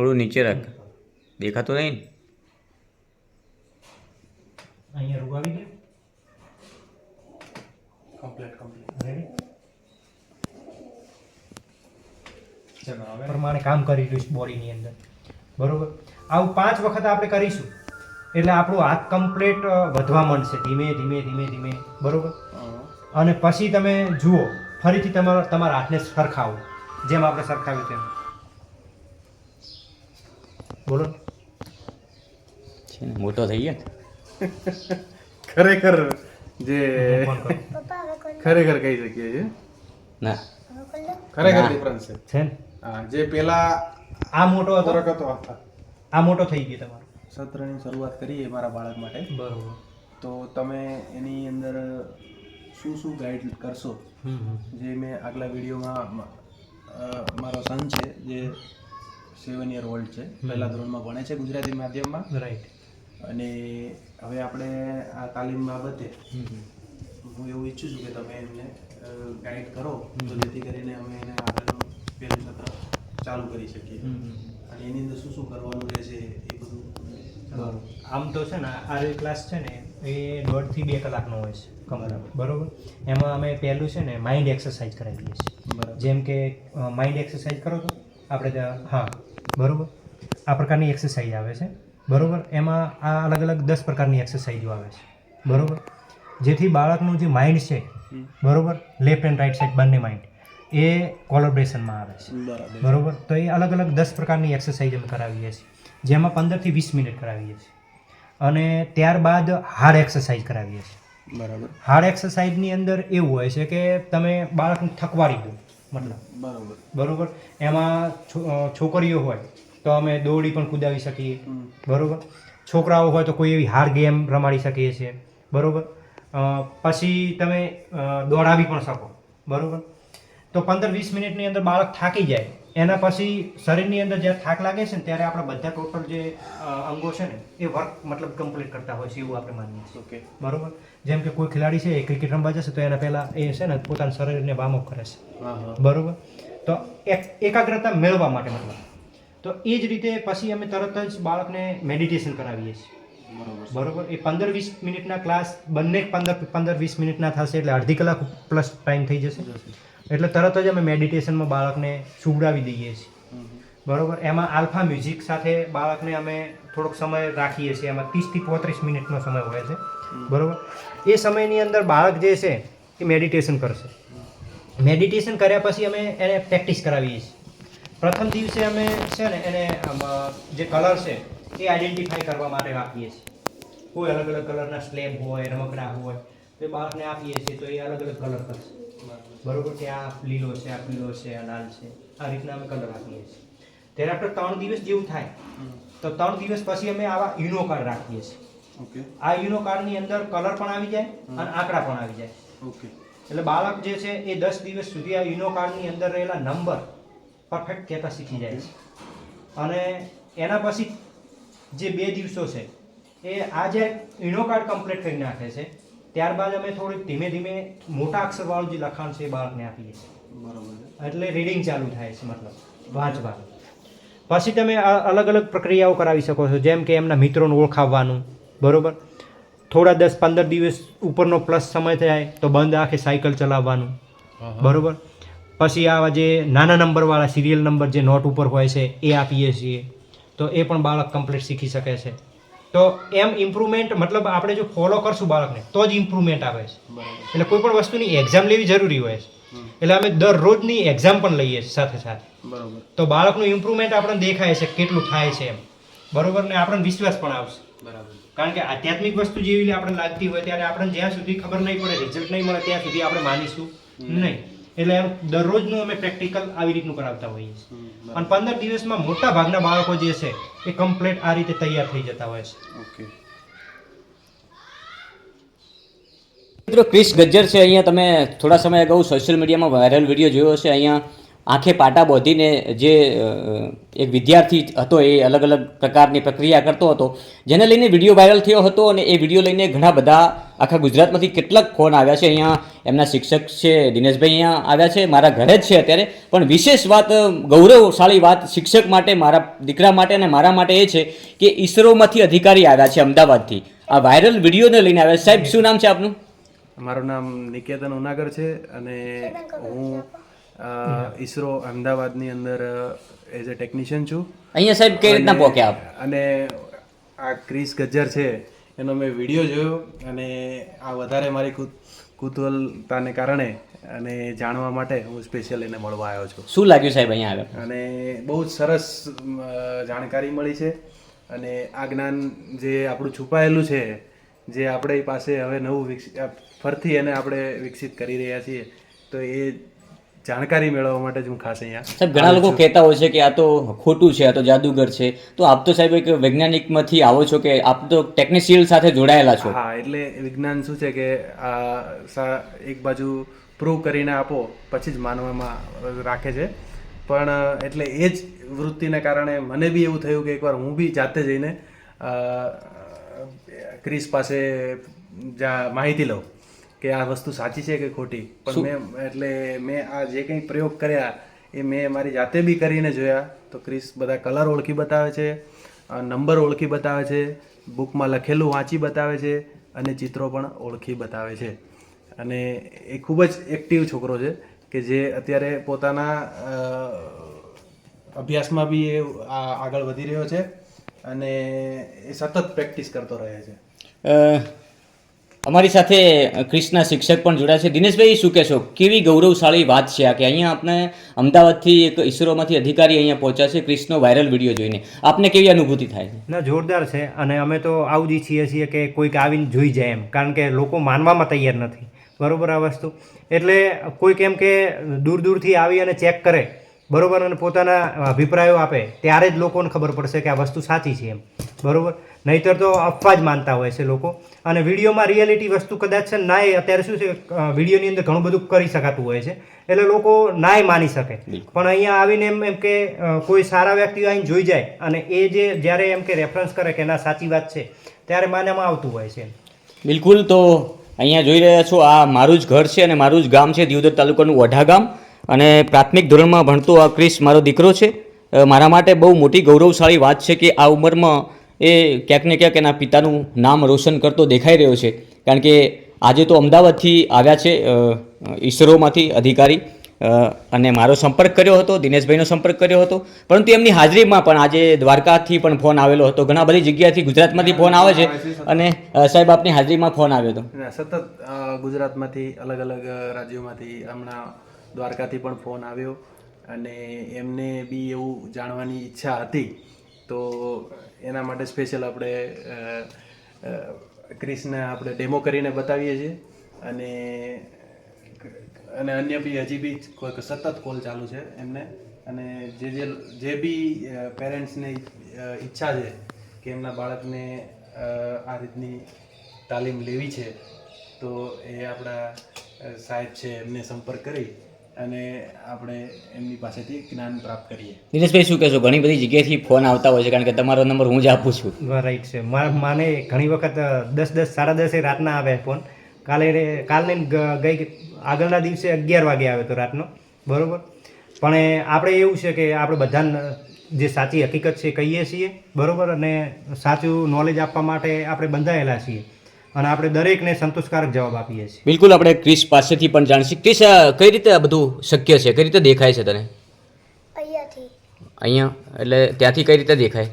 થોડું નીચે રાખ. દેખાતું નહીં અહીંયા રૂ આવી કમ્પ્લીટ કમ્પ્લીટ રેડી ચલો પ્રમાણે કામ કરી રહ્યું છે બોડીની અંદર. બરોબર? આવું પાંચ વખત આપણે કરીશું. એટલે આપણું હાથ કમ્પ્લીટ વધવા માંડશે. ધીમે ધીમે ધીમે ધીમે. બરોબર? અને પછી તમે જુઓ. ફરીથી તમારા તમારા હાથને સરખાવો. જેમ આપણે સરખાવ્યું તેમ. બોલો. છે ને મોટો થઈ ગયો ને. ખરેખર જે ખરેખર કહી શકીએ છીએ? ના. ખરેખર ડિફરન્સ છે. છે ને? હા જે પેલા આ મોટો હતો. હતો આ મોટો થઈ ગયો તમારો. સત્રની શરૂઆત કરીએ મારા બાળક માટે. બરોબર. તો તમે એની અંદર શું શું ગાઈડ કરશો? હમ હમ. જે મેં આગલા વિડીયોમાં મ- મારો સન છે જે સેવન યર ઓલ્ડ છે પહેલા ધોરણમાં ભણે છે ગુજરાતી માધ્યમમાં. રાઈટ અને હવે આપણે આ તાલીમ બાબતે હું એવું ઈચ્છું છું કે તમે એમને ગાઈડ કરો. તો જેથી કરીને અમે એને આગળનું પહેલું સત્ર ચાલુ કરી શકીએ. અને એની અંદર શું શું કરવાનું રહેશે એ બધું બરોબર. આમ તો છે ને આ ક્લાસ છે ને એ દોઢથી બે કલાકનો હોય છે કમરા બરોબર. એમાં અમે પહેલું છે ને માઇન્ડ એક્સરસાઇઝ કરાવીએ છીએ. જેમ કે માઇન્ડ એક્સરસાઇઝ કરો તો આપણે ત્યાં હા બરોબર. આ પ્રકારની એક્સરસાઇઝ આવે છે. બરોબર? એમાં આ અલગ અલગ દસ પ્રકારની એક્સરસાઇઝો આવે છે. બરાબર? જેથી બાળકનું જે માઇન્ડ છે બરાબર? લેફ્ટ એન્ડ રાઈટ સાઈડ બંને માઇન્ડ એ કોલોબ્રેશનમાં આવે છે. બરાબર. બરોબર? તો એ અલગ અલગ દસ પ્રકારની એક્સરસાઇઝ અમે કરાવીએ છીએ. જેમાં પંદરથી વીસ મિનિટ કરાવીએ છીએ. અને ત્યારબાદ હાર્ડ એક્સરસાઇઝ કરાવીએ છીએ. બરાબર. હાર્ડ એક્સરસાઇઝની અંદર એવું હોય છે કે તમે બાળકને થકવાડી દો. મતલબ. બરાબર. બરોબર? એમાં છો- છોકરીઓ હોય તો અમે દોડી પણ કુદાવી શકીએ. બરોબર? છોકરાઓ હોય તો કોઈ એવી હાર ગેમ રમાડી શકીએ છીએ. બરોબર? પછી તમે દોડાવી પણ શકો. બરોબર? તો પંદર વીસ મિનિટની અંદર બાળક થાકી જાય. એના પછી શરીરની અંદર જ્યારે થાક લાગે છે ને ત્યારે આપણા બધા ટોટલ જે અંગો છે ને એ વર્ક મતલબ કમ્પ્લીટ કરતા હોય છે એવું આપણે માનીએ છીએ. ઓકે બરોબર? જેમ કે કોઈ ખેલાડી છે એ ક્રિકેટ રમવા જશે તો એના પહેલાં એ છે ને પોતાના શરીરને વાર્મઅપ કરે છે. બરોબર? તો એક એકાગ્રતા મેળવવા માટે મતલબ. તો એ જ રીતે પછી અમે તરત જ બાળકને મેડિટેશન કરાવીએ છીએ. બરાબર. બરોબર? એ પંદર વીસ મિનિટના ક્લાસ બંને પંદર પંદર વીસ મિનિટના થશે એટલે અડધી કલાક પ્લસ ટાઈમ થઈ જશે. એટલે તરત જ અમે મેડિટેશનમાં બાળકને સુવડાવી દઈએ છીએ. બરોબર? એમાં આલ્ફા મ્યુઝિક સાથે બાળકને અમે થોડોક સમય રાખીએ છીએ. એમાં ત્રીસથી પોત્રીસ મિનિટનો સમય હોય છે. બરોબર? એ સમયની અંદર બાળક જે છે એ મેડિટેશન કરશે. મેડિટેશન કર્યા પછી અમે એને પ્રેક્ટિસ કરાવીએ છીએ. પ્રથમ દિવસે અમે છે ને એને જે કલર છે એ આઈડેન્ટિફાઈ કરવા માટે આપીએ છીએ. કોઈ અલગ અલગ કલરના સ્લેબ હોય રમકડા હોય તો એ બાળકને આપીએ છીએ તો એ અલગ અલગ કલર કરશે. બરોબર કે આ લીલો છે આ પીળો છે આ લાલ છે. આ રીતના અમે કલર આપીએ છીએ. ત્યારે આપણે ત્રણ દિવસ જેવું થાય. તો ત્રણ દિવસ પછી અમે આવા યુનો કાર્ડ રાખીએ છીએ. આ યુનો કાર્ડની અંદર કલર પણ આવી જાય અને આંકડા પણ આવી જાય. ઓકે. એટલે બાળક જે છે એ દસ દિવસ સુધી આ યુનો કાર્ડની અંદર રહેલા નંબર પરફેક્ટ કહેતા શીખી જાય છે. અને એના પછી જે બે દિવસો છે એ આ જે યુનો કાર્ડ કમ્પ્લીટ કરી નાખે છે ત્યારબાદ અમે થોડીક ધીમે ધીમે મોટા અક્ષરવાળું જે લખાણ છે એ બાળકને આપીએ છીએ. બરાબર એટલે રીડિંગ ચાલુ થાય છે મતલબ વાંચવાનું. પછી તમે આ અલગ અલગ પ્રક્રિયાઓ કરાવી શકો છો જેમ કે એમના મિત્રોને ઓળખાવવાનું બરોબર? થોડા દસ પંદર દિવસ ઉપરનો પ્લસ સમય થાય તો બંધ આંખે સાયકલ ચલાવવાનું બરોબર? પછી આવા જે નાના નંબરવાળા સિરિયલ નંબર જે નોટ ઉપર હોય છે એ આપીએ છીએ તો એ પણ બાળક કમ્પ્લીટ શીખી શકે છે. તો એમ ઇમ્પ્રુવમેન્ટ મતલબ આપણે જો ફોલો કરશું બાળકને તો જ ઇમ્પ્રુવમેન્ટ આવે છે. એટલે કોઈ પણ વસ્તુની એક્ઝામ લેવી જરૂરી હોય છે. એટલે અમે દરરોજની એક્ઝામ પણ લઈએ છીએ સાથે સાથે. તો બાળકનું ઇમ્પ્રુવમેન્ટ આપણને દેખાય છે કેટલું થાય છે એમ. બરોબર? ને આપણને વિશ્વાસ પણ આવશે. બરાબર. કારણ કે આધ્યાત્મિક વસ્તુ જેવી આપણને લાગતી હોય ત્યારે આપણને જ્યાં સુધી ખબર નહીં પડે રિઝલ્ટ નહીં મળે ત્યાં સુધી આપણે માનીશું નહીં. એટલે એમ દરરોજનું અમે પ્રેક્ટિકલ આવી રીતનું કરાવતા હોઈએ છીએ. અને પંદર દિવસમાં મોટા ભાગના બાળકો જે છે એ કમ્પ્લેટ આ રીતે તૈયાર થઈ જતા હોય છે. ઓકે. મિત્રો ક્રિસ ગજ્જર છે અહીંયા. તમે થોડા સમય અગાઉ સોશિયલ મીડિયામાં વાયરલ વીડિયો જોયો હશે અહીંયા. આંખે પાટા બોધીને જે એક વિદ્યાર્થી હતો એ અલગ અલગ પ્રકારની પ્રક્રિયા કરતો હતો જેને લઈને વીડિયો વાયરલ થયો હતો અને એ વીડિયો લઈને ઘણા બધા આખા ગુજરાતમાંથી કેટલાક ફોન આવ્યા છે અહીંયા. એમના શિક્ષક છે દિનેશભાઈ અહીંયા આવ્યા છે મારા ઘરે જ છે અત્યારે. પણ વિશેષ વાત ગૌરવશાળી વાત શિક્ષક માટે મારા દીકરા માટે અને મારા માટે એ છે કે ઈસરોમાંથી અધિકારી આવ્યા છે અમદાવાદથી. આ વાયરલ વિડીયોને લઈને આવ્યા છે. સાહેબ શું નામ છે આપનું? મારું નામ નિકેતન ઉનાગર છે અને હું ઈસરો અમદાવાદની અંદર એઝ અ ટેકનિશિયન છું. અહીંયા સાહેબ કઈ રીતના આપ? અને આ ક્રિસ ગજ્જર છે એનો મેં વીડિયો જોયો અને આ વધારે મારી કુત- કુતૂહલતાને કારણે અને જાણવા માટે હું સ્પેશિયલ એને મળવા આવ્યો છું. શું લાગ્યું સાહેબ અહીંયા આવ્યા અને બહુ જ સરસ જાણકારી મળી છે અને આ જ્ઞાન જે આપણું છુપાયેલું છે જે આપણી પાસે હવે નવું વિકસિત ફરથી એને આપણે વિકસિત કરી રહ્યા છીએ તો એ જાણકારી મેળવવા માટે જ હું ખાસ અહીંયા સાહેબ ઘણા લોકો કહેતા હોય છે કે આ તો ખોટું છે આ તો જાદુગર છે. તો આપ તો સાહેબ એક વૈજ્ઞાનિકમાંથી આવો છો કે આપ તો ટેકનિશિયલ સાથે જોડાયેલા છો? હા એટલે વિજ્ઞાન શું છે કે આ એક બાજુ પ્રૂવ કરીને આપો પછી જ માનવામાં રાખે છે. પણ એટલે એ જ વૃત્તિને કારણે મને બી એવું થયું કે એકવાર હું બી જાતે જઈને ક્રિસ પાસે જા માહિતી લઉં. કે આ વસ્તુ સાચી છે કે ખોટી? પણ મેં એટલે મેં આ જે કંઈ પ્રયોગ કર્યા એ મેં મારી જાતે બી કરીને જોયા. તો ક્રિસ બધા કલર ઓળખી બતાવે છે નંબર ઓળખી બતાવે છે બુકમાં લખેલું વાંચી બતાવે છે અને ચિત્રો પણ ઓળખી બતાવે છે. અને એ ખૂબ જ એક્ટિવ છોકરો છે કે જે અત્યારે પોતાના અભ્યાસમાં બી એ આ- આગળ વધી રહ્યો છે અને એ સતત પ્રેક્ટિસ કરતો રહે છે. અમારી સાથે ક્રિષ્ના શિક્ષક પણ જોડાયા છે. દિનેશભાઈ, શું કહેશો? કેવી ગૌરવશાળી વાત છે આ કે અહીંયા આપણે અમદાવાદથી એક ઈસરોમાંથી અધિકારી અહીંયા પહોંચ્યા છે ક્રિષ્નો વાયરલ વીડિયો જોઈને. આપને કેવી અનુભૂતિ થાય છે? ના, જોરદાર છે અને અમે તો આવું જ ઈચ્છીએ છીએ કે કોઈક આવીને જોઈ જાય એમ, કારણ કે લોકો માનવામાં તૈયાર નથી. બરાબર આ વસ્તુ? એટલે કોઈક એમ કે દૂર દૂરથી આવી અને ચેક કરે, બરાબર, અને પોતાના અભિપ્રાયો આપે, ત્યારે જ લોકોને ખબર પડશે કે આ વસ્તુ સાચી છે એમ. બરોબર? નહીતર તો અફવા જ માનતા હોય છે લોકો. અને વિડીયોમાં રિયાલિટી વસ્તુ કદાચ છે નાય અત્યારે શું છે વિડીયોની અંદર ઘણું બધું કરી શકાતું હોય છે. એટલે લોકો નાય માની શકે. પણ અહીંયા આવીને એમ એમ કે કોઈ સારા વ્યક્તિ આવીને જોઈ જાય અને એ જે જ્યારે એમ કે રેફરન્સ કરે કે ના સાચી વાત છે ત્યારે માનવામાં આવતું હોય છે. બિલકુલ તો અહીંયા જોઈ રહ્યા છો આ મારું જ ઘર છે અને મારું જ ગામ છે દિવદર તાલુકાનું વઢા ગામ. અને પ્રાથમિક ધોરણમાં ભણતો આ ક્રિશ મારો દીકરો છે. મારા માટે બહુ મોટી ગૌરવશાળી વાત છે કે આ ઉંમરમાં એ ક્યાંક ને ક્યાંક એના પિતાનું નામ રોશન કરતો દેખાઈ રહ્યો છે. કારણ કે આજે તો અમદાવાદથી આવ્યા છે ઈસરોમાંથી અધિકારી. અને મારો સંપર્ક કર્યો હતો, દિનેશભાઈનો સંપર્ક કર્યો હતો. પરંતુ એમની હાજરીમાં પણ આજે દ્વારકાથી પણ ફોન આવેલો હતો. ઘણા બધી જગ્યાથી ગુજરાતમાંથી ફોન આવે છે અને સાહેબ આપની હાજરીમાં ફોન આવ્યો હતો. સતત ગુજરાતમાંથી અલગ અલગ રાજ્યોમાંથી હમણાં દ્વારકાથી પણ ફોન આવ્યો. અને એમને બી એવું જાણવાની ઈચ્છા હતી. તો એના માટે સ્પેશિયલ આપણે ક્રિસને આપણે ડેમો કરીને બતાવીએ છીએ. અને અને અન્ય બી હજી બી કોઈક સતત કોલ ચાલુ છે એમને. અને જે જે જે બી પેરેન્ટ્સને ઈચ્છા છે કે એમના બાળકને આ રીતની તાલીમ લેવી છે, તો એ આપણા સાહેબ છે એમને સંપર્ક કરી અને આપણે એમની પાસેથી જ્ઞાન પ્રાપ્ત કરીએ. દિનેશભાઈ શું કહેશો? ઘણી બધી જગ્યાએથી ફોન આવતા હોય છે કારણ કે તમારો નંબર હું જ આપું છું. રાઈટ છે. મને માને ઘણી વખત દસ દસ સાડા દસે રાતના આવે ફોન કાલે કાલે કાલને ગઈ આગળના દિવસે અગિયાર વાગે આવ્યો હતો રાતનો. બરાબર? પણ એ આપણે એવું છે કે આપણે બધાને જે સાચી હકીકત છે એ કહીએ છીએ. બરાબર? અને સાચું નોલેજ આપવા માટે આપણે બંધાયેલા છીએ. અને આપણે દરેકને સંતોષકારક જવાબ આપીએ છીએ. બિલકુલ આપણે ક્રિશ પાસેથી પણ જાણીશું. ક્રિશ કઈ રીતે આ બધું શક્ય છે? કઈ રીતે દેખાય છે તને? અહીંયાથી. અહીંયા? એટલે ત્યાંથી કઈ રીતે દેખાય?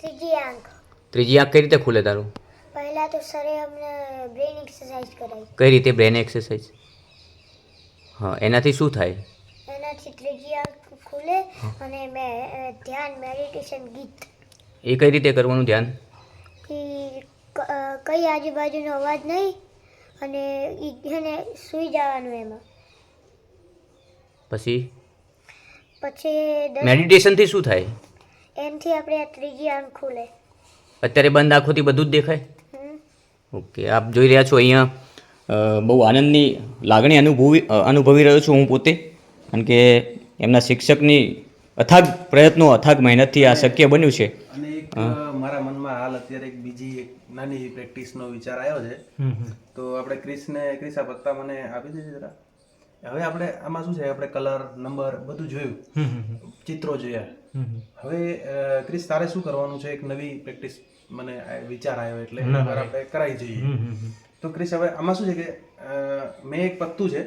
ત્રીજી આંખ. ત્રીજી આંખ કઈ રીતે ખુલે તારું? પહેલા તો સરે અમને બ્રેન એક્સરસાઇઝ કરાવી. કઈ રીતે બ્રેન એક્સરસાઇઝ? હા એનાથી શું થાય? એનાથી ત્રીજી આંખ ખુલે અને મે ધ્યાન મેડિટેશન ગીત. એ કઈ રીતે કરવાનું ધ્યાન? કઈ આજુબાજુનો અવાજ નહીં અને એને સૂઈ જવાનું એમાં. પછી? પછી મેડિટેશનથી શું થાય? એનથી આપણે આ ત્રીજી આંખ ખુલે. અત્યારે બંધ આંખોથી બધું જ દેખાય? ઓકે આપ જોઈ રહ્યા છો અહીંયા બહુ આનંદની લાગણી અનુભવી અનુભવી રહ્યો છું હું પોતે કારણ કે એમના શિક્ષકની અથાગ પ્રયત્નો અથાગ મહેનતથી આ શક્ય બન્યું છે. અને એક મારા મનમાં હાલ અત્યારે એક બીજી એક નાની પ્રેક્ટિસનો વિચાર આવ્યો છે. તો આપણે ક્રિસને ક્રિસ આ પત્તા મને આપી દેજે જરા. હવે આપણે આમાં શું છે? આપણે કલર નંબર બધું જોયું. ચિત્રો જોયા. હવે ક્રિસ તારે શું કરવાનું છે? એક નવી પ્રેક્ટિસ મને વિચાર આવ્યો એટલે ના, ના, આપણે કરાવી જોઈએ. તો ક્રિસ હવે આમાં શું છે કે મેં એક પત્તું છે.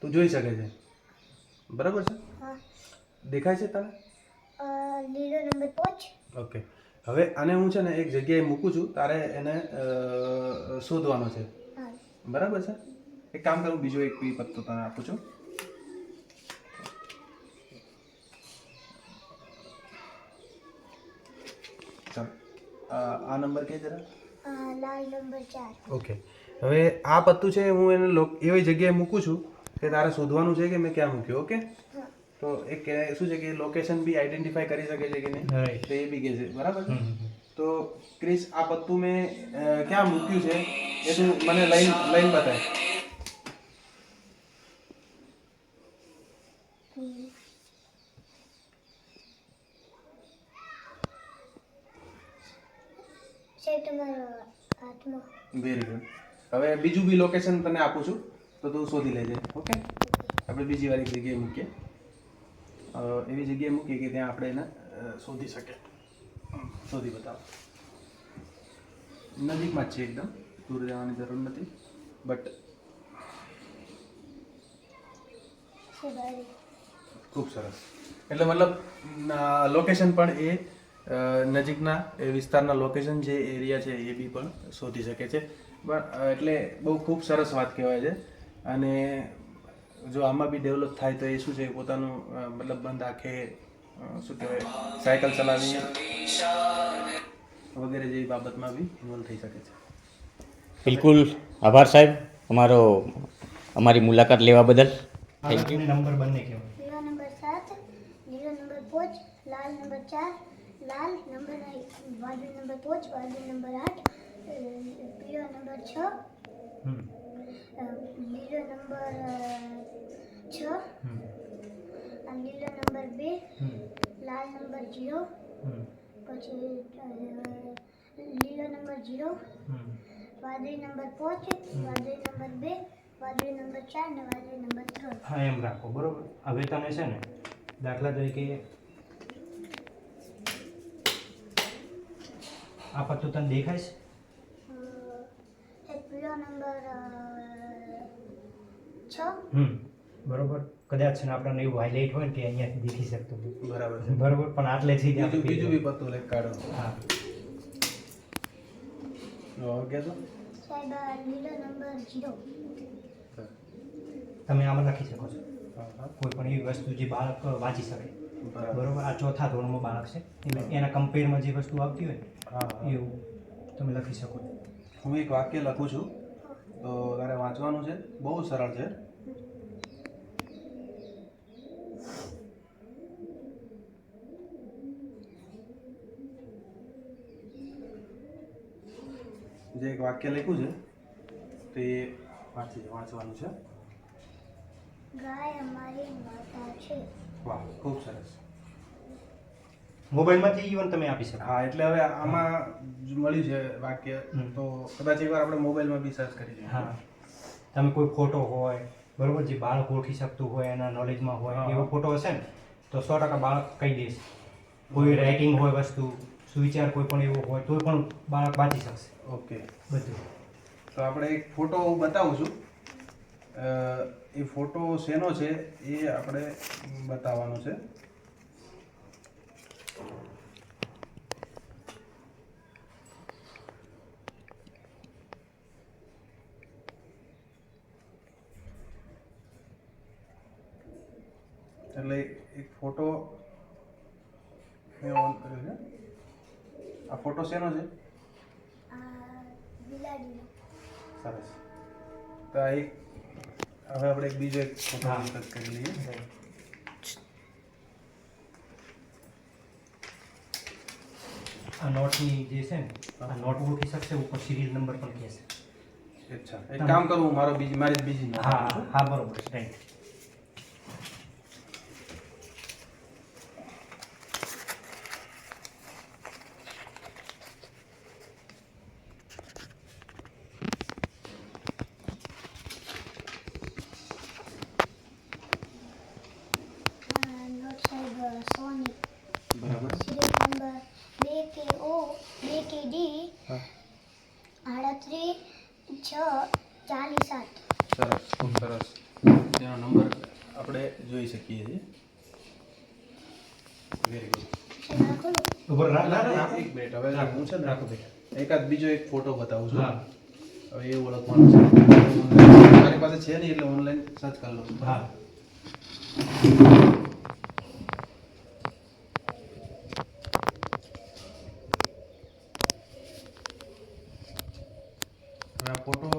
તું જોઈ શકે છે. બરાબર છે? દેખાય છે તને? લીલો નંબર પાંચ. ઓકે. હવે આને હું છે ને એક જગ્યાએ મૂકું છું તારે એને શોધવાનો છે. બરાબર છે? એક કામ કરું બીજો એક બી પત્તો તને આપું છું. ચાલ. આ નંબર કે જરા? Number okay. હવે આ પત્તું છે હું એને એવી જગ્યાએ મૂકું છું કે તારે શોધવાનું છે કે મેં ક્યાં મૂક્યું ઓકે? તો એક કે- શું છે કે લોકેશન બી આઈડેન્ટિફાઈ કરી શકે છે કે નહીં? તો એ બી કે છે. બરાબર. તો ક્રિસ આ પત્તું મેં ક્યાં મૂક્યું છે? એ તું મને લાઈન લાઈન બતાય. વેરી ગુડ હવે બીજું બી લોકેશન તને આપું છું. તો તું શોધી લેજે. ઓકે આપણે બીજી વાર એક જગ્યાએ મૂકીએ. એવી જગ્યાએ મૂકીએ કે ત્યાં આપણે એને શોધી શકીએ. શોધી બતાવો. નજીકમાં જ છે એકદમ, દૂર જવાની જરૂર નથી બટ ખૂબ સરસ. એટલે મતલબ લોકેશન પણ એ નજીકના એ વિસ્તારના લોકેશન જે એરિયા છે, એ બી પણ શોધી શકે છે. પણ એટલે બહુ ખૂબ સરસ વાત કહેવાય છે. અને જો આમાં બી ડેવલપ થાય તો એ શું છે પોતાનું મતલબ બંધ આંખે શું કહેવાય સાયકલ ચલાવી વગેરે જેવી બાબતમાં બી ઇન્વોલ્વ થઈ શકે છે. બિલકુલ. આભાર સાહેબ અમારો અમારી મુલાકાત લેવા બદલ. થેન્ક યુ નંબર બંને કહેવાય. નંબર સાત લીલો નંબર પાંચ લાલ નંબર ચાર લાલ નંબર વાદળી નંબર પાંચ વાદળી નંબર આઠ પીળો નંબર છ. લીલો નંબર છ. આ લીલો નંબર બે લાલ નંબર જીરો. પછી લીલો નંબર જીરો. વાદળી નંબર પાંચ વાદળી નંબર બે વાદળી નંબર ચાર ને વાદળી નંબર ત્રણ. હા એમ રાખો બરોબર? હવે તમે છે ને દાખલા તરીકે આ પત્તું તને દેખાય છે? પીળો નંબર છ હમ બરોબર. કદાચ છે ને આપણને એવું હાઇલાઇટ હોય ને કે અહીંયાથી દેખી શકતું બરાબર છે. બરોબર પણ આટલે થઈ ગયા આપણે બીજું બી પત્તું લઈ કાઢો હા. ઓકે તો? સાહેબ લીલો નંબર જીરો તમે આમાં લખી શકો છો. કોઈ પણ એવી વસ્તુ જે બાળક વાંચી શકે. બરાબર. બરોબર આ ચોથા ધોરણમાં બાળક છે. એટલે એના કમ્પેરમાં જે વસ્તુ આવતી હોય હા. એવું તમે લખી શકો છો. હું એક વાક્ય લખું છું. તો તારે વાંચવાનું છે બહુ સરળ છે જે એક વાક્ય લખ્યું છે તે વાંચી વાંચવાનું છે ગાય અમારી માતા છે વાહ ખૂબ સરસ મોબાઈલમાંથી ઇવન તમે આપી શકો. હા એટલે હવે આમાં મળ્યું છે વાક્ય. તો કદાચ એકવાર આપણે મોબાઈલમાં બી સર્ચ કરી હા. તમે કોઈ ફોટો હોય બરોબર જે બાળક ઓળખી શકતું હોય એના નોલેજમાં હોય એવો ફોટો હશે ને તો સો ટકા બાળક કહી દેશે કોઈ રાઇટિંગ હોય વસ્તુ સુવિચાર કોઈ પણ એવો હોય તો પણ બાળક વાંચી શકશે. ઓકે. બધું. તો આપણે એક ફોટો હું બતાવું છું. એ ફોટો શેનો છે એ આપણે બતાવવાનો છે. એટલે એક ફોટો મેં ઓન કર્યો છે આ ફોટો શેનો છે આ બિલાડીનો સરસ તો આ એક હવે આપણે એક બીજો એક ફોટો હા. ડિસ્કસ કરી લઈએ આ નોટની જે છે ને આ નોટ ઓળખી શકશે ઉપર સિરિયલ નંબર પણ કહેશે અચ્છા એક કામ કરું હું મારો બીજી મારી બીજી note હા આપું છું. હા બરોબર રાઈટ સોની બરાબર સિરિયલ નંબર બે કે ઓ બે કે ડી હા આડત્રીસ છ ચાલીસ સાત સરસ ખૂબ સરસ તેનો નંબર આપણે જોઈ શકીએ છીએ વેરી ગુડ શેના ખોલું ઉપર રાખ રાખ રાખ. એક મિનિટ હવે હું છે ને રાખો એકાદ બીજો એક ફોટો બતાવું છું. હવે એ ઓળખવાનું છે. મારી પાસે છે નહીં એટલે ઓનલાઈન સર્ચ કરી લઉં હા. ફોટો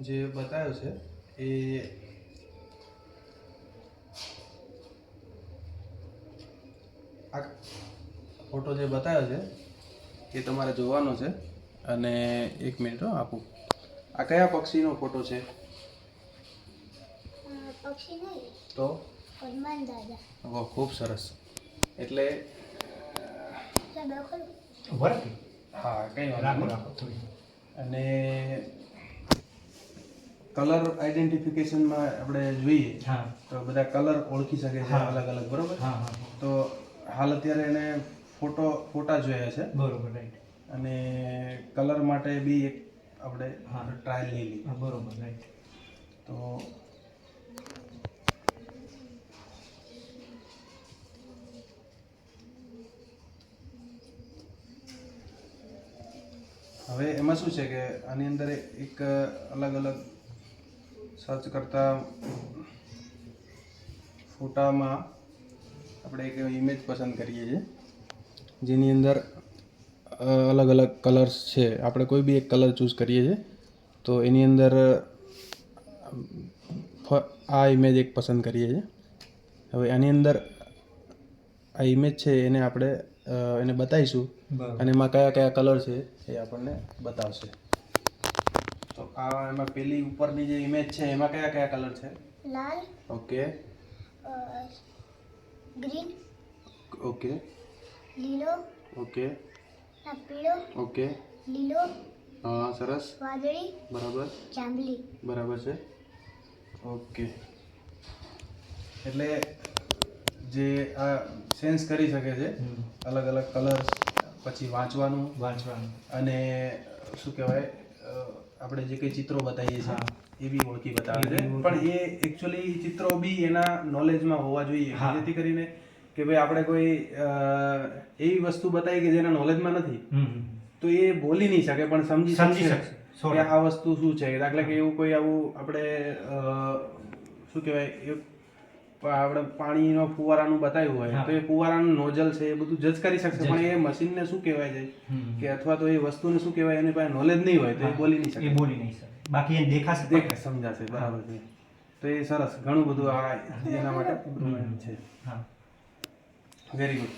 જે બતાવ્યો છે એ આ ફોટો જે બતાવ્યો છે એ તમારે જોવાનો છે. અને એક મિનિટ આપું. આ કયા પક્ષીનો ફોટો છે? અ, પક્ષી નહીં. તો? હનુમાન વાહ ખૂબ સરસ. એટલે. હા કંઈ વાંધો રાખો. અને કલર આઈડેન્ટિફિકેશનમાં આપણે જોઈએ હા. તો બધા કલર ઓળખી શકે છે અલગ અલગ બરોબર? હા હા. તો હાલ અત્યારે એને ફોટો ફોટા જોયા છે. બરોબર રાઈટ અને કલર માટે બી એક આપણે હા. ટ્રાયલ લીધી. બરોબર રાઈટ તો હવે એમાં શું છે કે આની અંદર એક અલગ અલગ સર્ચ કરતા ફોટામાં આપણે એક ઇમેજ પસંદ કરીએ છીએ. જેની અંદર અલગ અલગ કલર્સ છે. આપણે કોઈ બી એક કલર ચૂઝ કરીએ છીએ તો એની અંદર આ ઇમેજ એક પસંદ કરીએ છીએ. હવે આની અંદર આ ઇમેજ છે એને આપણે એને બતાવીશું અને એમાં કયા કયા કલર છે એ આપણને બતાવશે. તો આ એમાં પેલી ઉપરની જે ઇમેજ છે એમાં કયા કયા કલર છે? લાલ. Okay green. ઓકે લીલો ઓકે. પીળો ઓકે. લીલો હા સરસ. વાદળી બરાબર. જાંબલી બરાબર છે. ઓકે. એટલે જે આ સેન્સ કરી શકે છે અલગ અલગ કલર્સ પછી વાંચવાનું. વાંચવાનું. અને શું કહેવાય આપણે જે કંઈ ચિત્રો બતાવીએ છીએ એ બી ઓળખી બતાવે છે. પણ એ એકચ્યુઅલી ચિત્રો બી એના નોલેજમાં હોવા જોઈએ. જેથી કરીને કે ભાઈ આપણે કોઈ એવી વસ્તુ બતાવી કે જેના નોલેજમાં નથી. તો એ બોલી નહીં શકે પણ સમજી સમજી શકશે. કે આ વસ્તુ શું છે. દાખલા કે એવું કોઈ આવું આપણે શું કહેવાય આપણે પાણીનો ફુવારાનું બતાવ્યું હોય તો એ ફુવારાનું નોઝલ છે એ બધું જજ કરી શકશે. પણ એ મશીનને શું કહેવાય છે? કે અથવા તો એ વસ્તુને શું કહેવાય એની પાસે નોલેજ નહીં હોય તો એ બોલી નહીં એ શકે બોલી નહીં શકે. બાકી એ દેખાશે. દેખ સમજાશે બરાબર છે. તો એ સરસ ઘણું બધું આ એના માટે છે. હા. વેરી ગુડ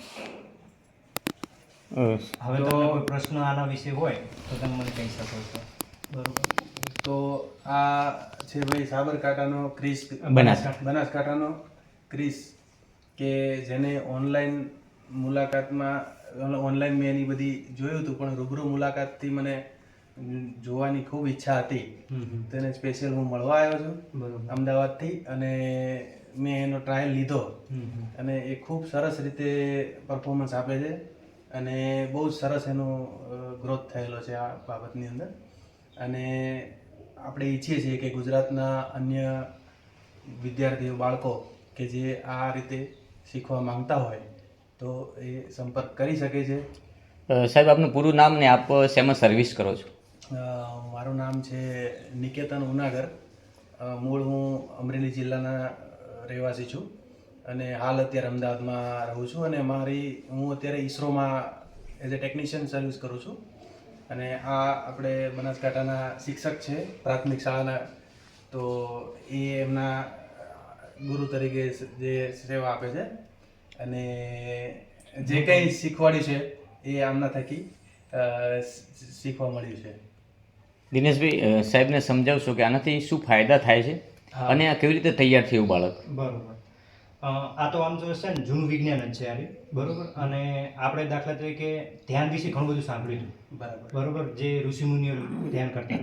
હવે તો- કોઈ પ્રશ્ન આના વિશે હોય તો તમે મને કહી શકો છો. બરોબર. તો આ છે ભાઈ સાબરકાંઠાનો ક્રિસ બનાસકાંઠાનો ક્રિસ કે જેને ઓનલાઈન મુલાકાતમાં ઓનલાઈન મેં એની બધી જોયું હતું પણ રૂબરૂ મુલાકાતથી મને જોવાની ખૂબ ઈચ્છા હતી. તેને સ્પેશિયલ હું મળવા આવ્યો છું બરોબર. અમદાવાદથી અને મેં એનો ટ્રાયલ લીધો. અને એ ખૂબ સરસ રીતે પરફોર્મન્સ આપે છે. અને બહુ જ સરસ એનો ગ્રોથ થયેલો છે આ બાબતની અંદર. અને આપણે ઈચ્છીએ છીએ કે ગુજરાતના અન્ય વિદ્યાર્થીઓ બાળકો કે જે આ રીતે શીખવા માંગતા હોય તો એ સંપર્ક કરી શકે છે. સાહેબ આપનું પૂરું નામ ને આપ શેમાં સર્વિસ કરો છો? મારું નામ છે નિકેતન ઉનાગર. મૂળ હું અમરેલી જિલ્લાના રહેવાસી છું અને હાલ અત્યારે અમદાવાદમાં રહું છું અને મારી હું અત્યારે ઈસરોમાં એઝ એ ટેકનિશિયન સર્વિસ કરું છું. અને આ આપણે બનાસકાંઠાના શિક્ષક છે પ્રાથમિક શાળાના. તો એ એમના ગુરુ તરીકે જે સેવા આપે છે. અને જે કંઈ શીખવાડ્યું છે એ આમના થકી શીખવા મળ્યું છે. દિનેશભાઈ સાહેબને સમજાવશો કે આનાથી શું ફાયદા થાય છે. અને આ કેવી રીતે તૈયાર થયું બાળક? બરોબર. આ તો આમ જોશે છે ને જૂનું વિજ્ઞાન જ છે આ રહ્યું. બરોબર? અને આપણે દાખલા તરીકે ધ્યાન વિશે ઘણું બધું સાંભળ્યું હતું. બરાબર. બરોબર? જે ઋષિમુનિઓ ધ્યાન કરતા.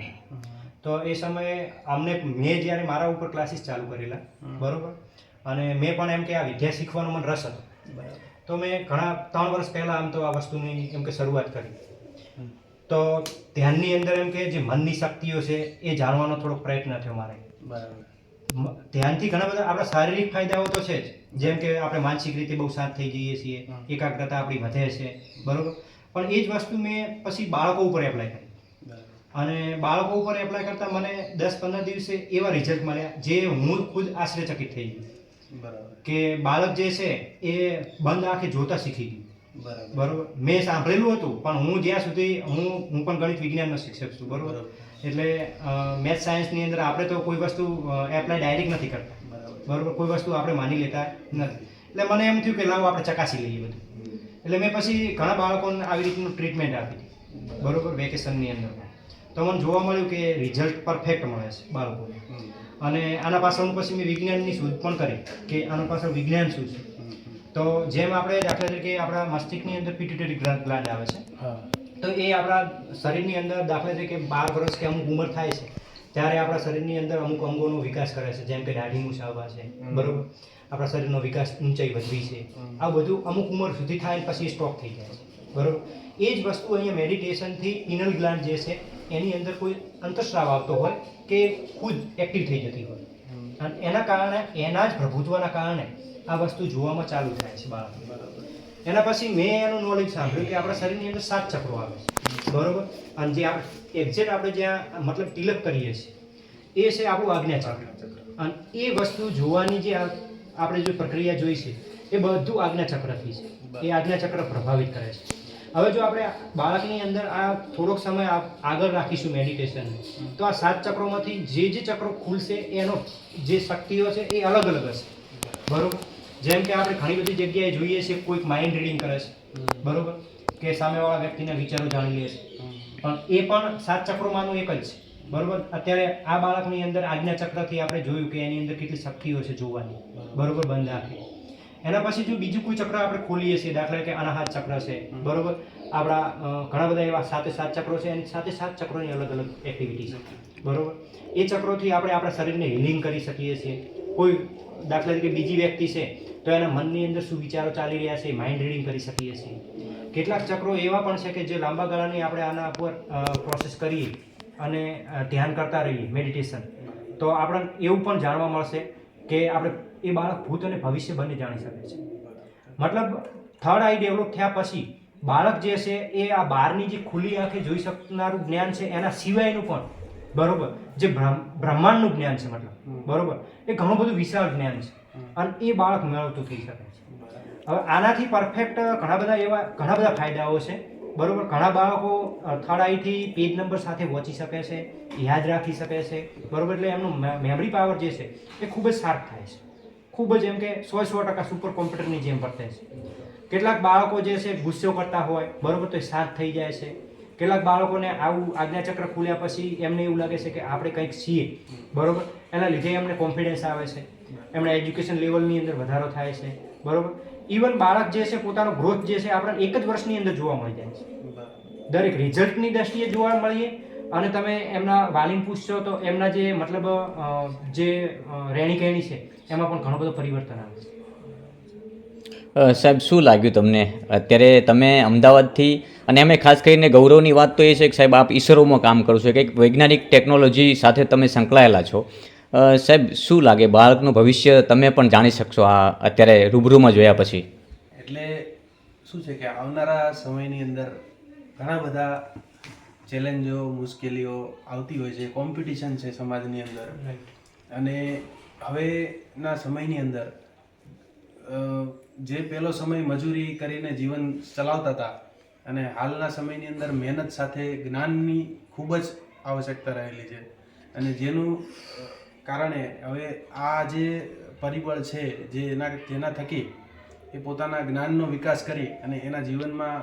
તો એ સમયે અમને મેં જ્યારે મારા ઉપર ક્લાસીસ ચાલુ કરેલા. બરોબર? અને મેં પણ એમ કે આ વિદ્યા શીખવાનો મને રસ હતો. તો મેં ઘણા ત્રણ વર્ષ પહેલાં આમ તો આ વસ્તુની એમ કે શરૂઆત કરી. તો ધ્યાનની અંદર એમ કે જે મનની શક્તિઓ છે એ જાણવાનો થોડોક પ્રયત્ન થયો મારે. બરાબર. ધ્યાનથી ઘણા બધા આપણા શારીરિક ફાયદાઓ તો છે જ. જેમ કે આપણે માનસિક રીતે બહુ શાંત થઈ જઈએ છીએ એકાગ્રતા આપણી વધે છે બરોબર? પણ એ જ વસ્તુ મેં પછી બાળકો ઉપર એપ્લાય કરી. અને બાળકો ઉપર એપ્લાય કરતાં મને દસ પંદર દિવસે એવા રિઝલ્ટ મળ્યા જે હું ખુદ આશ્ચર્યચકિત થઈ ગયો. કે બાળક જે છે એ બંધ આંખે જોતા શીખી ગયું. બરાબર. બરોબર? મેં સાંભળેલું હતું પણ હું જ્યાં સુધી હું હું પણ ગણિત વિજ્ઞાનનો શિક્ષક છું બરોબર. એટલે મેથ્સ સાયન્સની અંદર આપણે તો કોઈ વસ્તુ એપ્લાય ડાયરેક્ટ નથી કરતા. બરાબર? કોઈ વસ્તુ આપણે માની લેતા નથી. એટલે મને એમ થયું કે લાવો આપણે ચકાસી લઈએ બધું. એટલે મેં પછી ઘણા બાળકોને આવી રીતનું ટ્રીટમેન્ટ આપી હતી બરોબર? વેકેશનની અંદર તો મને જોવા મળ્યું કે રિઝલ્ટ પરફેક્ટ મળે છે બાળકોને. અને આના પાછળનું પછી મેં વિજ્ઞાનની શોધ પણ કરી કે આના પાછળ વિજ્ઞાન શું છે. તો જેમ આપણે દાખલા તરીકે આપણા મસ્તિષ્કની અંદર પિટ્યુટરી ગ્લાન્ડ આવે છે. તો એ આપણા શરીરની અંદર દાખલા તરીકે બાર વર્ષ કે અમુક ઉંમર થાય છે ત્યારે આપણા શરીરની અંદર અમુક અંગોનો વિકાસ કરે છે જેમ કે દાઢી મૂછાવવા છે. બરોબર? આપણા શરીરનો વિકાસ ઊંચાઈ વધવી છે આ બધું અમુક ઉંમર સુધી થાય પછી સ્ટોપ થઈ જાય છે બરોબર? એ જ વસ્તુ અહીંયા મેડિટેશનથી ઇનલ ગ્લાન્ડ જે છે એની અંદર કોઈ અંતસ્રાવ આવતો હોય કે ખુદ એક્ટિવ થઈ જતી હોય. અને એના કારણે એના જ પ્રભુત્વના કારણે આ વસ્તુ જોવામાં ચાલુ થાય છે બાળકને. બરાબર. એના પછી મેં એનું નોલેજ સાંભળ્યું કે આપણા શરીરની અંદર સાત ચક્રો આવે છે. બરોબર? અને જે આપણે એક્ઝેક્ટ આપણે જ્યાં મતલબ તિલક કરીએ છીએ, એ છે આપણું આજ્ઞા ચક્ર. અને એ વસ્તુ જોવાની જે આપણે જે પ્રક્રિયા જોઈ છે, એ બધું આજ્ઞા ચક્રથી છે. એ આજ્ઞા ચક્ર પ્રભાવિત કરે છે. હવે જો આપણે બાળકની અંદર આ થોડોક સમય આગળ રાખીશું મેડિટેશન તો આ સાત ચક્રોમાંથી જે જે ચક્રો ખુલશે, એનો જે શક્તિઓ છે, એ અલગ અલગ હશે. બરોબર? જેમ કે આપણે ઘણી બધી જગ્યાએ જોઈએ છીએ કોઈક માઇન્ડ રીડિંગ કરે છે. બરોબર? કે સામેવાળા વ્યક્તિના વિચારો જાણી લે છે. પણ એ પણ સાત ચક્રોમાંનું એક જ છે. બરોબર? અત્યારે આ બાળકની અંદર આજ્ઞા ચક્રથી આપણે જોયું કે એની અંદર કેટલી શક્તિઓ છે જોવાની. બરોબર. બંધ આંખે એના પછી જો બીજું કોઈ ચક્ર આપણે ખોલીએ છીએ દાખલા કે અનાહત ચક્ર છે. બરોબર? આપણા ઘણા બધા એવા સાતે સાત ચક્રો છે. એની સાથે સાત ચક્રોની અલગ અલગ એક્ટિવિટી છે. બરોબર? એ ચક્રોથી આપણે આપણા શરીરને હિલિંગ કરી શકીએ છીએ. કોઈ દાખલા તરીકે બીજી વ્યક્તિ છે તો એના મનની અંદર શું વિચારો ચાલી રહ્યા છે માઇન્ડ રીડિંગ કરી શકીએ છીએ. કેટલાક ચક્રો એવા પણ છે કે જે લાંબા ગાળાની આપણે આના ઉપર પ્રોસેસ કરીએ અને ધ્યાન કરતા રહીએ મેડિટેશન તો આપણને એવું પણ જાણવા મળશે કે આપણે એ બાળક ભૂત અને ભવિષ્ય બંને જાણી શકે છે. મતલબ થર્ડ આઈ ડેવલપ થયા પછી બાળક જે છે એ આ બહારની જે ખુલ્લી આંખે જોઈ શકનારું જ્ઞાન છે એના સિવાયનું પણ બરોબર જે બ્રહ્માંડનું જ્ઞાન છે મતલબ બરોબર એ ઘણું બધું વિશાળ જ્ઞાન છે. અને એ બાળક મેળવતું થઈ શકે છે. હવે આનાથી પરફેક્ટ ઘણા બધા એવા ઘણા બધા ફાયદાઓ છે. બરોબર, ઘણા બાળકો થર્ડ આઈથી પેજ નંબર સાથે વાંચી શકે છે, યાદ રાખી શકે છે. બરોબર, એટલે એમનું મેમરી પાવર જે છે, એ ખૂબ જ શાર્પ થાય છે. ખૂબ જ એમ કે સો સો ટકા સુપર કોમ્પ્યુટરની જેમ વર્તે છે. કેટલાક બાળકો જે છે, ગુસ્સો કરતા હોય, બરોબર, તો એ શાંત થઈ જાય છે. કેટલાક બાળકોને આવું આજ્ઞાચક્ર ખુલ્યા પછી એમને એવું લાગે છે કે આપણે કંઈક છીએ. બરોબર, એના લીધે એમને કોન્ફિડન્સ આવે છે. એમના એજ્યુકેશન લેવલની અંદર વધારો થાય છે, બરોબર? ઇવન બાળક જે છે, પોતાનો ગ્રોથ જે છે, આપણને એક જ વર્ષની અંદર જોવા મળી જાય છે. દરેક રિઝલ્ટની દ્રષ્ટિએ જોવા મળીએ અને તમે એમના વાલીને પૂછશો તો એમના જે મતલબ જે રહેણી કહેણી છે, એમાં પણ ઘણો બધો પરિવર્તન આવે છે. સાહેબ, શું લાગ્યું તમને? અત્યારે તમે અમદાવાદથી, અને અમે ખાસ કરીને ગૌરવની વાત તો એ છે કે સાહેબ, આપ ઈસરોમાં કામ કરો છો, કંઈક વૈજ્ઞાનિક ટેકનોલોજી સાથે તમે સંકળાયેલા છો. સાહેબ શું લાગે? બાળકનું ભવિષ્ય તમે પણ જાણી શકશો આ અત્યારે રૂબરૂમાં જોયા પછી. એટલે શું છે કે આવનારા સમયની અંદર ઘણા બધા ચેલેન્જો મુશ્કેલીઓ આવતી હોય છે કોમ્પિટિશન છે સમાજની અંદર. અને હવેના સમયની અંદર જે પહેલો સમય મજૂરી કરીને જીવન ચલાવતા હતા અને હાલના સમયની અંદર મહેનત સાથે જ્ઞાનની ખૂબ જ આવશ્યકતા રહેલી છે. અને જેનું કારણે હવે આ જે પરિબળ છે, જે એના, જેના થકી એ પોતાના જ્ઞાનનો વિકાસ કરી અને એના જીવનમાં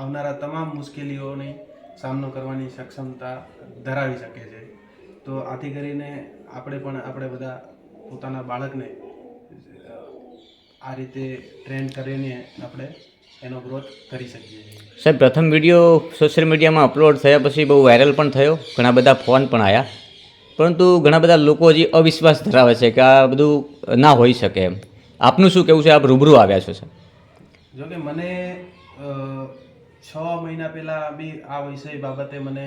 આવનારા તમામ મુશ્કેલીઓની સામનો કરવાની સક્ષમતા ધરાવી શકે છે. તો આથી કરીને આપણે પણ, આપણે બધા પોતાના બાળકને આ રીતે ટ્રેન કરીને આપણે એનો ગ્રોથ કરી શકીએ સાહેબ, પ્રથમ વીડિયો સોશિયલ મીડિયામાં અપલોડ થયા પછી બહુ વાયરલ પણ થયો. ઘણા બધા ફોન પણ આવ્યા પરંતુ ઘણા બધા લોકો હજી અવિશ્વાસ ધરાવે છે કે આ બધું ના હોઈ શકે એમ. આપનું શું કેવું છે? આપ રૂબરૂ આવ્યા છો, સર. જો કે મને છ મહિના પહેલાં બી આ વિષય બાબતે મને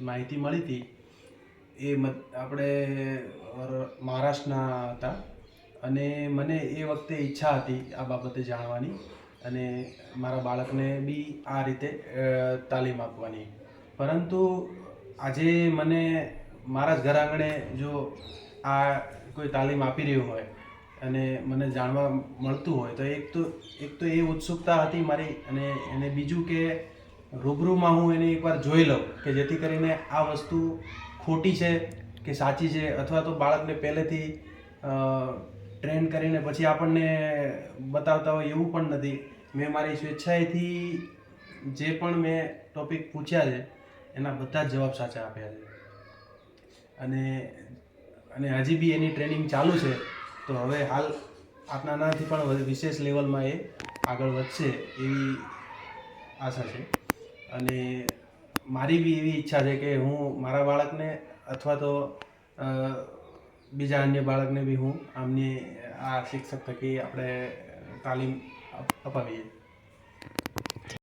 માહિતી મળી હતી. એ આપણે મહારાષ્ટ્રના હતા. અને મને એ વખતે ઈચ્છા હતી આ બાબતે જાણવાની. અને મારા બાળકને બી આ રીતે તાલીમ આપવાની. પરંતુ આજે મને મારા જ ઘર આંગણે જો આ કોઈ તાલીમ આપી રહ્યું હોય અને મને જાણવા મળતું હોય તો એક તો એક તો એ ઉત્સુકતા હતી મારી અને એને બીજું કે રૂબરૂમાં હું એને એકવાર જોઈ લઉં કે જેથી કરીને આ વસ્તુ ખોટી છે કે સાચી છે અથવા તો બાળકને પહેલેથી ટ્રેન કરીને પછી આપણને બતાવતા હોય એવું પણ નથી. મેં મારી સ્વેચ્છાએથી જે પણ મેં ટોપિક પૂછ્યા છે એના બધા જ જવાબ સાચા આપ્યા છે. અને અને હજી બી એની ટ્રેનિંગ ચાલુ છે, તો હવે હાલ આપના પણ વિશેષ લેવલમાં એ આગળ વધશે એવી આશા છે. અને મારી બી એવી ઈચ્છા છે કે હું મારા બાળકને અથવા તો બીજા અન્ય બાળકને બી હું આમની આ શિક્ષક થકી આપણે તાલીમ અપાવીએ.